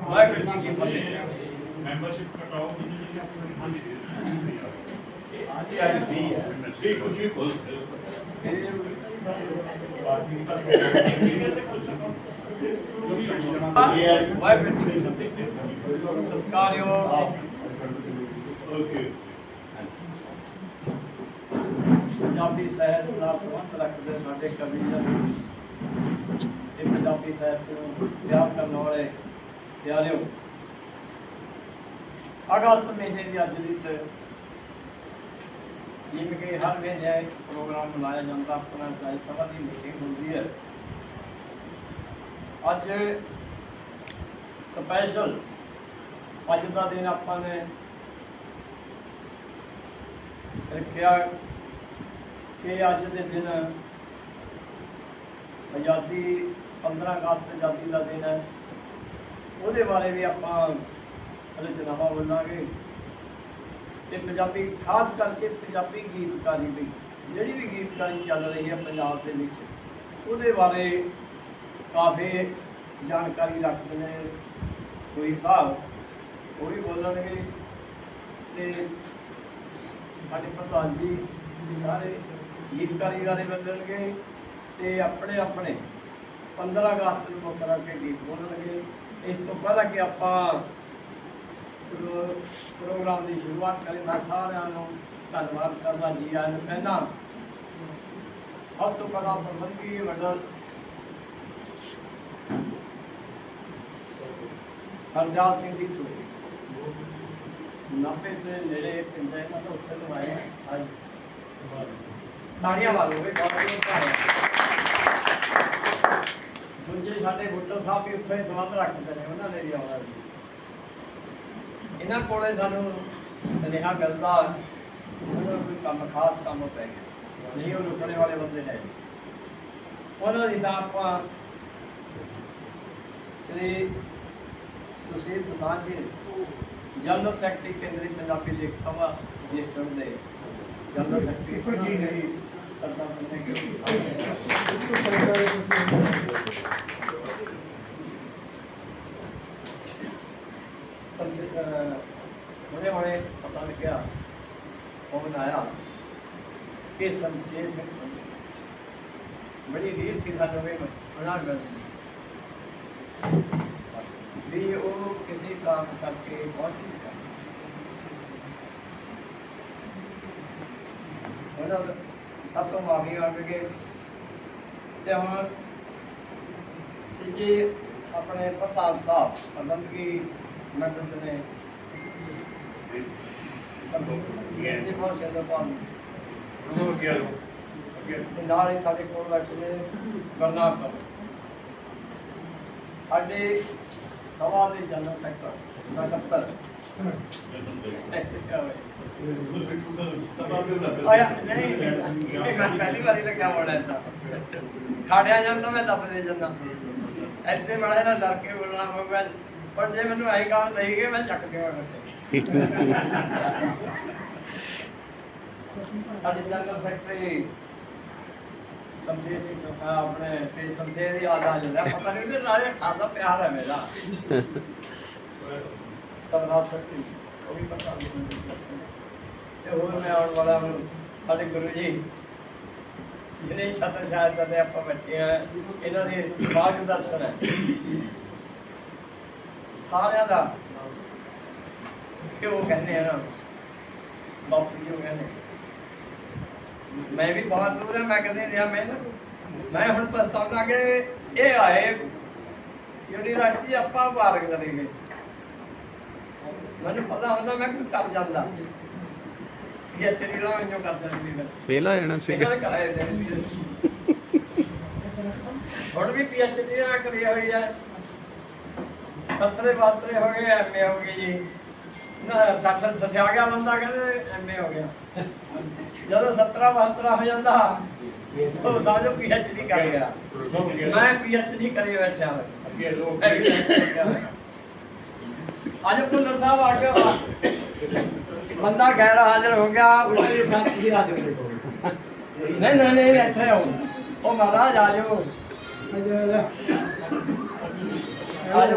ਵਾਹਿਗੁਰੂ ਜੀ ਕੀ ਫਤਿਹ membership ਕਟਾਓ ਹਾਂਜੀ ਅੱਜ ਵੀ ਹੈ ਵੀ ਕੁਝ ਵੀ ਬੋਲ ਵਾਹਿਗੁਰੂ ਜੀ ਕੀ ਫਤਿਹ ਸਤਿਕਾਰਯੋਗ ਓਕੇ ਪੰਜਾਬੀ ਸਾਹਿਤ ਨਾਲ ਸੰਬੰਧ ਰੱਖਦੇ ਸਾਡੇ ਕਵੀ ਜਨ ਇਹ ਪੰਜਾਬੀ ਸਾਹਿਤ ਨੂੰ ਪਿਆਰ ਕਰਨ ਵਾਲੇ ਪਿਆਰਿਓ, ਅਗਸਤ ਮਹੀਨੇ ਦੀ ਅੱਜ ਦੀ ਤੇ ਜਿਵੇਂ ਕਿ ਹਰ ਮਹੀਨੇ ਪ੍ਰੋਗਰਾਮ ਮਨਾਇਆ ਜਾਂਦਾ, ਆਪਣਾ ਸਾਹਿਤ ਸਭਾ ਦੀ ਮੀਟਿੰਗ ਹੁੰਦੀ ਹੈ। ਅੱਜ ਸਪੈਸ਼ਲ ਅੱਜ ਦਾ ਦਿਨ ਆਪਾਂ ਨੇ ਰੱਖਿਆ ਕਿ ਅੱਜ ਦੇ ਦਿਨ ਆਜ਼ਾਦੀ 15 ਅਗਸਤ ਆਜ਼ਾਦੀ ਦਾ ਦਿਨ ਹੈ। ਉਹਦੇ ਬਾਰੇ ਵੀ ਆਪਾਂ ਰਚਨਾਵਾਂ ਬੋਲਾਂਗੇ। ਤੇ ਪੰਜਾਬੀ, ਖਾਸ ਕਰਕੇ ਪੰਜਾਬੀ ਗੀਤਕਾਰੀ ਦੀ, ਜਿਹੜੀ ਵੀ ਗੀਤਕਾਰੀ ਚੱਲ ਰਹੀ ਹੈ ਪੰਜਾਬ ਦੇ ਵਿੱਚ, ਉਹਦੇ ਬਾਰੇ ਕਾਫੀ ਜਾਣਕਾਰੀ ਰੱਖਦੇ ਨੇ ਕੋਈ ਸਾਹਿਬ ਉਹ ਵੀ ਬੋਲਣਗੇ। ਤੇ ਸਾਡੇ ਪ੍ਰਧਾਨ ਜੀ ਸਾਰੇ ਗੀਤਕਾਰੀ ਬਾਰੇ ਬੋਲਣਗੇ ਤੇ ਆਪਣੇ ਆਪਣੇ 15 ਅਗਸਤ ਨੂੰ ਮੁੱਖ ਰੱਖ ਕੇ ਗੀਤ ਬੋਲਣਗੇ। ਇਸ ਤੋਂ ਪਹਿਲਾਂ ਕਿ ਆਪਾਂ ਪ੍ਰੋ- ਪ੍ਰੋਗਰਾਮ ਦੀ ਸ਼ੁਰੂਆਤ ਕਰੀਏ ਮੈਂ ਸਾਰਿਆਂ ਨੂੰ ਧੰਨਵਾਦ ਕਰਦਾ ਜੀ ਆਇਆਂ ਨੂੰ ਕਹਿਣਾ ਸਭ ਤੋਂ ਪਹਿਲਾਂ ਪ੍ਰਬੰਧਕੀ ਮੰਡਲ ਹਰਜਾਲ ਸਿੰਘ ਜੀ ਤੋਂ ਨਾਪੇ ਦੇ ਨੇੜੇ ਪਿੰਡ ਹੈ ਉੱਥੇ ਤੋਂ ਆਏ ਅੱਜ ਤਾੜੀਆਂ ਮਾਰੋਗੇ ਬਹੁਤ ਬਹੁਤ ਧੰਨਵਾਦ ਸਾਡੇ ਬੁੱਟਰ ਸਾਹਿਬ ਵੀ ਉੱਥੇ ਸੰਬੰਧ ਰੱਖਦੇ ਨੇ ਉਹਨਾਂ ਨੇ ਵੀ ਆਉਣਾ ਸੀ। ਇਹਨਾਂ ਕੋਲੇ ਸਾਨੂੰ ਸੁਨੇਹਾ ਮਿਲਦਾ ਉਹਨਾਂ ਕੋਈ ਕੰਮ ਖਾਸ ਕੰਮ ਪੈ ਗਿਆ। ਨਹੀਂ ਉਹ ਰੁਕਣੇ ਵਾਲੇ ਬੰਦੇ ਹੈ ਨਹੀਂ। ਉਹਨਾਂ ਦੀ ਤਾਂ ਆਪਾਂ ਸ੍ਰੀ ਸੁਸ਼ੀਲ ਪ੍ਰਸਾਦ ਜੀ ਜਨਰਲ ਸੈਕਟਰੀ ਕੇਂਦਰੀ ਪੰਜਾਬੀ ਲੇਖ ਸਭਾ ਰਜਿਸਟਰ ਦੇ ਜਨਰਲ ਸੈਕਟਰੀ ਜੀ ਨੇ ਸਰਦਾਰ ਬੰਦੇ ਸੰਸੇ ਹੁਣੇ ਹੁਣੇ ਪਤਾ ਲੱਗਿਆ ਉਹ ਬਣਾਇਆ ਕਿ ਸੰਸੇ ਸਿੰਘ ਬੜੀ ਰੀਤ ਸੀ ਸਾਨੂੰ ਵੀ ਉਹਨਾਂ ਗੱਲ ਵੀ ਉਹ ਕਿਸੇ ਕੰਮ ਕਰਕੇ ਪਹੁੰਚ ਨਹੀਂ ਸਕਦਾ। ਉਹਨਾਂ ਸਭ ਤੋਂ ਮਾਫੀ ਮੰਗਗੇ ਤੇ ਹੁਣ ਜੀ ਆਪਣੇ ਪ੍ਰਧਾਨ ਸਾਹਿਬ, ਪ੍ਰਬੰਧਕੀ ਮੰਡਲ ਦੇ ਨੇ ਇਸੇ ਬਹੁਤ ਸ਼ਰਧਾਵਾਨ ਹੋ ਗਿਆ ਤੇ ਨਾਲ ਹੀ ਸਾਡੇ ਕੋਲ ਬੈਠੇ ਨੇ ਬਰਨਾਮ ਤੋਂ ਸਾਡੇ ਸਭਾ ਦੇ ਜਨਰਲ ਸੈਕਟਰ ਸਕੱਤਰ ਆਇਆ ਨਹੀਂ ਇਹ ਮੈਂ ਪਹਿਲੀ ਵਾਰੀ ਲੱਗਿਆ ਹੋਣਾ ਏਦਾਂ ਖਾੜਿਆ ਜਾਂਦਾ ਮੈਂ ਦੱਬਦੇ ਜਾਂਦਾ ਇੱਥੇ ਬੜਾ ਇਹਦਾ ਡਰ ਕੇ ਬੋਲਣਾ ਪਊਗਾ ਪਰ ਜੇ ਮੈਨੂੰ ਆਈ ਕੰਮ ਦਈ ਮੈਂ ਚੱਕ ਦੇਵਾਂ ਫਿਰ ਸਾਡੇ ਜਨਰਲ ਸੈਕਟਰੀ ਸਮਝੇ ਸਿੰਘ ਸਰਕਾਰ ਆਪਣੇ ਤੇ ਸਮਝੇ ਦੀ ਯਾਦ ਆ ਜਾਂਦਾ ਪਤਾ ਨਹੀਂ ਉਹਦੇ ਨਾਲ ਇਹ ਪਿਆਰ ਹੈ ਮੇਰਾ। ਸਭਾ ਸੈਕਟਰੀ, ਉਹ ਵੀ ਪਤਾ ਨਹੀਂ ਤੇ ਹੋਰ ਮੈਂ ਆਉਣ ਵਾਲਾ ਸਾਡੇ ਗੁਰੂ ਜੀ, ਜਿਹੜੇ ਛਤਰ ਸ਼ਾਇਦ ਦੇ ਆਪਾਂ ਬੈਠੇ ਆ, ਇਹਨਾਂ ਦੇ ਮਾਰਗ ਦਰਸ਼ਨ ਹੈ। ਸਾਰਿਆਂ ਦਾ ਉਹ ਕਹਿੰਦੇ ਆ ਨਾ ਬਾਪੂ ਜੀ ਉਹ ਕਹਿੰਦੇ ਮੈਂ ਵੀ ਬਹੁਤ ਦੂਰ ਹਾਂ ਮੈਂ ਕਦੇ ਰਿਹਾ ਮੈਂ ਨਾ ਮੈਂ ਹੁਣ ਪਛਤਾਉਣਾ ਕਿ ਇਹ ਆਏ ਯੂਨੀਵਰਸਿਟੀ ਆਪਾਂ ਪਾਰਕ ਚਲੇ ਗਏ ਮੈਨੂੰ ਪਤਾ ਹੁੰਦਾ ਮੈਂ ਕੁਝ ਕਰ ਜਾਂਦਾ। ਇਹ ਚਲੀ ਦਾ ਮੈਨੂੰ ਕਰ ਦਿੰਦੀ ਮੈਂ ਫੇਲ ਹੋ ਜਾਣਾ ਸੀ ਹੁਣ ਵੀ ਪੀਐਚਡੀ ਨਾ ਕਰੀ ਹੋਈ ਹੈ 70 72 ਹੋ ਗਏ ਐਮਏ ਹੋ ਗਈ ਜੀ। ਨਾ 60 60 ਆ ਗਿਆ ਬੰਦਾ ਕਹਿੰਦੇ ਐਮਏ ਹੋ ਗਿਆ। ਜਦੋਂ 17 72 ਹੋ ਜਾਂਦਾ, ਉਹ ਸਮਝੋ ਪੀਐਚਡੀ ਕਰ ਗਿਆ। ਮੈਂ ਪੀਐਚਡੀ ਕਰੀ ਬੈਠਿਆ। ਅੱਗੇ ਲੋਕ ਅੱਜ ਭੁੱਲਰ ਸਾਹਿਬ ਆ ਗਿਆ ਬੰਦਾ ਗੈਰ ਹਾਜ਼ਰ ਹੋ ਗਿਆ ਉਲਟੀ ਸੰਤ ਜੀ ਹਾਜ਼ਰ ਹੋ ਨਹੀਂ ਨਹੀਂ ਨਹੀਂ, ਇੱਥੇ ਆਓ ਉਹ ਮਹਾਰਾਜ ਆ ਜਾਓ। ਆਜੋ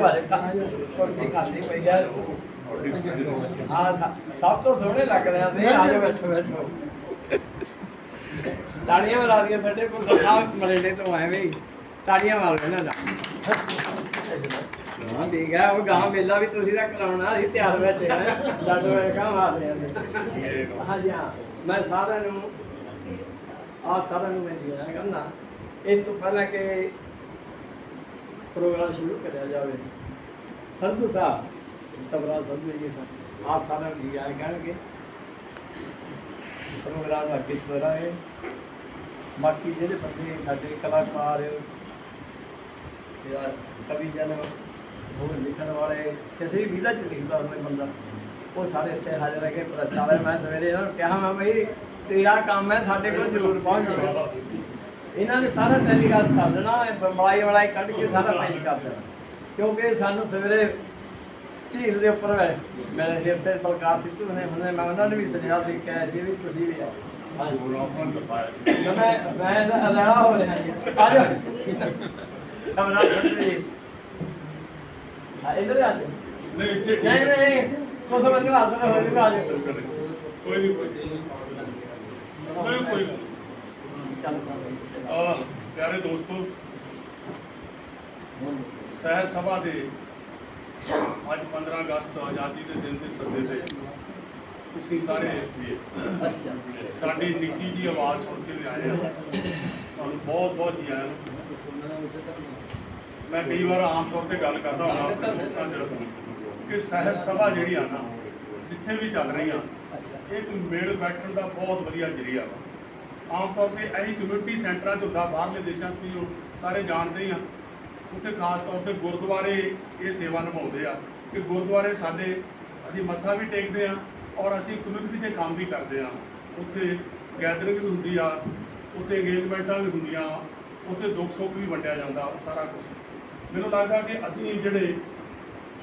ਸਭ ਤੋਂ ਸੋਹਣੇ ਲੱਗ ਰਹੇ ਆਜੋ ਬੈਠੋ ਬੈਠੋ। ਤਾੜੀਆਂ ਮਾਰ ਦੀਆਂ ਸਾਡੇ ਕੋਲ ਸਾਹਿਬ ਮਰੇਡੇ ਤੋਂ ਆਏ ਵੀ। ਤਾੜੀਆਂ ਮਾਰ ਇਹਨਾਂ ਦਾ ਹਾਂ, ਠੀਕ ਹੈ ਉਹ ਗਾਂ ਮੇਲਾ ਵੀ ਤੁਸੀਂ ਦਾ ਕਰਾਉਣਾ, ਅਸੀਂ ਤਿਆਰ ਬੈਠੇ ਆ। ਲੱਡੂ ਵੇਖਾ ਮਾਰ ਰਹੇ ਆ ਹਾਂਜੀ, ਹਾਂ, ਮੈਂ ਸਾਰਿਆਂ ਨੂੰ ਆਪ ਸਾਰਿਆਂ ਨੂੰ ਮੈਂ ਜੀ ਕਰਨਾ। ਇਹ ਤੋਂ ਪਹਿਲਾਂ ਕਿ ਪ੍ਰੋਗਰਾਮ ਸ਼ੁਰੂ ਕਰਿਆ ਜਾਵੇ। ਸੰਧੂ ਸਾਹਿਬ ਸਭਰਾ ਸੰਧੂ ਜੀ ਸਾਹਿਬ ਆਪ ਸਾਰਿਆਂ ਨੂੰ ਆਏ ਕਹਿਣਗੇ ਪ੍ਰੋਗਰਾਮ ਅੱਗੇ ਤੋਰਾਂਗੇ ਬਾਕੀ ਜਿਹੜੇ ਬੰਦੇ ਸਾਡੇ ਕਲਾਕਾਰ ਜਾਂ ਕਵੀ ਜਨ, ਹੋਰ ਲਿਖਣ ਵਾਲੇ, ਕਿਸੇ ਵੀ ਵਿਲਾ ਚ ਲਿਖਦਾ ਹੋਵੇ ਬੰਦਾ, ਉਹ ਸਾਰੇ ਇੱਥੇ ਹਾਜ਼ਰ ਹੈਗੇ। ਪ੍ਰਸਤਾਵ ਮੈਂ ਸਵੇਰੇ ਇਹਨਾਂ ਨੂੰ ਕਿਹਾ, ਮੈਂ ਬਈ, ਤੇਰਾ ਕੰਮ ਹੈ, ਸਾਡੇ ਕੋਲ ਜ਼ਰੂਰ ਪਹੁੰਚ ਜਾਓ। ਇਹਨਾਂ ਨੇ ਸਾਰਾ ਟੈਲੀਕਾਸਟ ਕਰ ਦੇਣਾ ਇਹ ਮਲਾਈ ਮਲਾਈ ਕੱਢ ਕੇ ਸਾਰਾ ਪੇਸ਼ ਕਰ ਦੇਣਾ। ਕਿਉਂਕਿ ਸਾਨੂੰ ਸਵੇਰੇ ਝੀਲ ਦੇ ਉੱਪਰ ਹੈ ਮੇਰੇ ਸਿਰ ਤੇ ਬਲਕਾਰ ਸਿੱਧੂ ਨੇ ਹੁਣੇ ਮੈਂ ਉਹਨਾਂ ਨੂੰ ਵੀ ਸੁਨੇਹਾ ਦੇ ਕੇ ਆਇਆ ਸੀ ਵੀ ਤੁਸੀਂ ਵੀ ਆਓ। ਮੈਂ ਮੈਂ ਤਾਂ ਅਲੜਾ ਹੋ ਰਿਹਾ ਜੀ ਆ ਜਾਓ। ਸਭਨਾ ਸੰਧੂ ਜੀ ਆ ਇਧਰ ਆ ਜਾਓ। ਨਹੀਂ ਠੀਕ ਨਹੀਂ। ਨਹੀਂ ਬੰਨੂ ਹੱਥ ਨਾਲ ਹੋ ਜਾਊਗਾ ਆ ਜਾਓ। ਕੋਈ ਨਹੀਂ। ਕੋਈ ਨਹੀਂ। ਕੋਈ ਨਹੀਂ। ਆਹ, ਪਿਆਰੇ ਦੋਸਤੋ ਸਹਿਜ ਸਭਾ ਦੇ ਅੱਜ 15 ਅਗਸਤ ਆਜ਼ਾਦੀ ਦੇ ਦਿਨ ਦੇ ਸੱਦੇ ਤੇ ਤੁਸੀਂ ਸਾਰੇ ਸਾਡੀ ਨਿੱਕੀ ਜੀ ਆਵਾਜ਼ ਸੁਣ ਕੇ ਆਏ ਹੋ ਤੁਹਾਨੂੰ ਬਹੁਤ ਬਹੁਤ ਜੀ ਆਇਆਂ ਨੂੰ। ਮੈਂ ਕਈ ਵਾਰ ਆਮ ਤੌਰ ਤੇ ਗੱਲ ਕਰਦਾ ਹਾਂ ਆਪਣੇ ਦੋਸਤਾਂ ਚ ਕਿ ਸਹਿਜ ਸਭਾ ਜਿਹੜੀ ਆ ਨਾ ਜਿੱਥੇ ਵੀ ਚੱਲ ਰਹੀ ਆ ਇੱਕ ਮੇਲ ਬੈਠਣ ਦਾ ਬਹੁਤ ਵਧੀਆ ਜਰੀਆ ਵਾ। ਆਮ ਤੌਰ ਤੇ ਇਹੀ ਕਮਿਊਨਿਟੀ ਸੈਂਟਰਾਂ 'ਚ ਹੁੰਦਾ ਬਾਹਰਲੇ ਦੇਸ਼ਾਂ 'ਚ ਵੀ ਉਹ ਸਾਰੇ ਜਾਣਦੇ ਹੀ ਆ। ਉੱਥੇ ਖਾਸ ਤੌਰ ਤੇ ਗੁਰਦੁਆਰੇ ਇਹ ਸੇਵਾ ਨਿਭਾਉਂਦੇ ਆ ਕਿ ਗੁਰਦੁਆਰੇ ਸਾਡੇ, ਅਸੀਂ ਮੱਥਾ ਵੀ ਟੇਕਦੇ ਆ ਔਰ ਅਸੀਂ ਕਮਿਊਨਿਟੀ ਦੇ ਕੰਮ ਵੀ ਕਰਦੇ ਆ। ਉੱਥੇ ਗੈਦਰਿੰਗ ਵੀ ਹੁੰਦੀ ਆ, ਉੱਥੇ ਇੰਗੇਜਮੈਂਟਾਂ ਵੀ ਹੁੰਦੀਆਂ, ਉੱਥੇ ਦੁੱਖ ਸੁੱਖ ਵੀ ਵੰਡਿਆ ਜਾਂਦਾ ਸਾਰਾ ਕੁਝ ਮੈਨੂੰ ਲੱਗਦਾ ਕਿ ਅਸੀਂ ਜਿਹੜੇ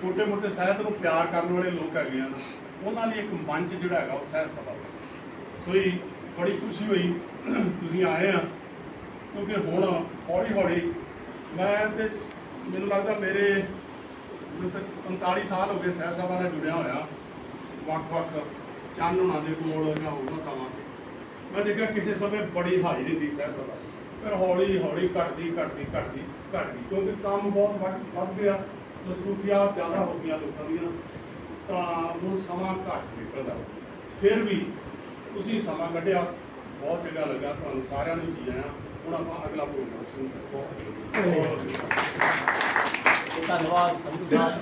ਛੋਟੇ ਮੋਟੇ ਸਾਹਿਤ ਨੂੰ ਪਿਆਰ ਕਰਨ ਵਾਲੇ ਲੋਕ ਹੈਗੇ ਆ, ਉਹਨਾਂ ਲਈ ਇੱਕ ਮੰਚ ਜਿਹੜਾ ਹੈਗਾ ਉਹ ਸਾਹਿਤ ਸਭਾ। ਸੋਈ ਬੜੀ ਖੁਸ਼ੀ ਹੋਈ, ਤੁਸੀਂ ਆਏ ਆ, ਕਿਉਂਕਿ ਹੁਣ ਹੌਲੀ ਹੌਲੀ ਮੈਂ ਤੇ ਮੈਨੂੰ ਲੱਗਦਾ ਮੇਰੇ, ਮੈਨੂੰ ਤਾਂ 45 ਸਾਲ ਹੋ ਗਏ ਸਾਹਿਤ ਸਭਾ ਨਾਲ ਜੁੜਿਆ ਹੋਇਆ, ਵੱਖ-ਵੱਖ ਚੰਨ ਹੋਣਾ ਦੇ ਕੋਲ ਜਾਂ ਉਹਨਾਂ ਥਾਵਾਂ ਤੇ। ਮੈਂ ਦੇਖਿਆ ਕਿਸੇ ਸਮੇਂ ਬੜੀ ਹਾਜ਼ਰੀ ਹੁੰਦੀ ਸਾਹਿਤ ਸਭਾ ਫਿਰ ਹੌਲੀ ਹੌਲੀ ਘਟਦੀ ਘਟਦੀ ਘਟਦੀ ਘਟ ਗਈ ਕਿਉਂਕਿ ਕੰਮ ਬਹੁਤ ਵੱਧ ਵੱਧ ਗਿਆ ਮਸਰੂਫੀਆਂ ਜ਼ਿਆਦਾ ਹੋ ਗਈਆਂ ਲੋਕਾਂ ਦੀਆਂ, ਤਾਂ ਉਹ ਸਮਾਂ ਘੱਟ ਨਿਕਲਦਾ। ਫਿਰ ਵੀ ਤੁਸੀਂ ਸਮਾਂ ਕੱਢਿਆ, ਬਹੁਤ ਚੰਗਾ ਲੱਗਾ, ਤੁਹਾਨੂੰ ਸਾਰਿਆਂ ਨੂੰ ਜੀ ਆਇਆਂ। ਹੁਣ ਆਪਾਂ ਅਗਲਾ ਪ੍ਰੋਗਰਾਮ ਸ਼ੁਰੂ ਕਰਦੇ ਧੰਨਵਾਦ ਸੰਧੂ ਸਾਹਿਬ।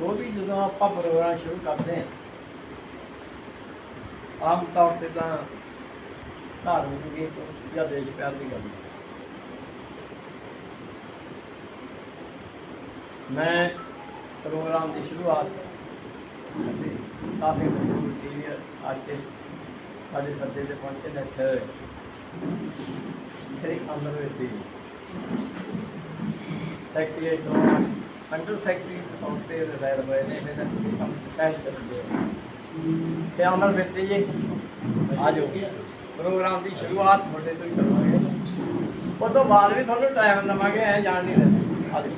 ਉਹ ਵੀ ਜਦੋਂ ਆਪਾਂ ਪ੍ਰੋਗਰਾਮ ਸ਼ੁਰੂ ਕਰਦੇ ਹਾਂ, ਆਮ ਤੌਰ ਤੇ ਤਾਂ ਧਾਰਮਿਕ ਗੀਤ ਜਾਂ ਦੇਸ਼ ਪਿਆਰ ਦੀ ਗੱਲ ਮੈਂ ਪ੍ਰੋਗਰਾਮ ਦੀ ਸ਼ੁਰੂਆਤ ਕਾਫੀ ਮਸ਼ਹੂਰ ਟੀਵੀ ਆਰਟਿਸਟ ਸਾਡੇ ਸੱਦੇ ਤੇ ਪਹੁੰਚੇ ਨੇ ਇੱਥੇ। ਸ੍ਰੀ ਅੰਦਰ ਵਿੱਚ ਸੈਕਟਰੀ ਤੋਂ ਅੰਡਰ ਸੈਕਟਰੀ ਤੋਂ ਤੇ ਰਿਟਾਇਰ ਹੋਏ ਨੇ, ਇਹਨਾਂ ਦੇ ਕੰਮ ਸਹਿਜ ਕਰਦੇ ਤੇ ਅਮਰ ਮਿੱਤੀ ਜੀ ਆਜੋ ਪ੍ਰੋਗਰਾਮ ਦੀ ਸ਼ੁਰੂਆਤ ਤੁਹਾਡੇ ਤੋਂ ਹੀ ਕਰਾਂਗੇ। ਉਹ ਤੋਂ ਬਾਅਦ ਵੀ ਤੁਹਾਨੂੰ ਟਾਈਮ ਦਵਾਂਗੇ, ਐ ਜਾਣ ਨਹੀਂ ਲੈਂਦੇ ਆਜੋ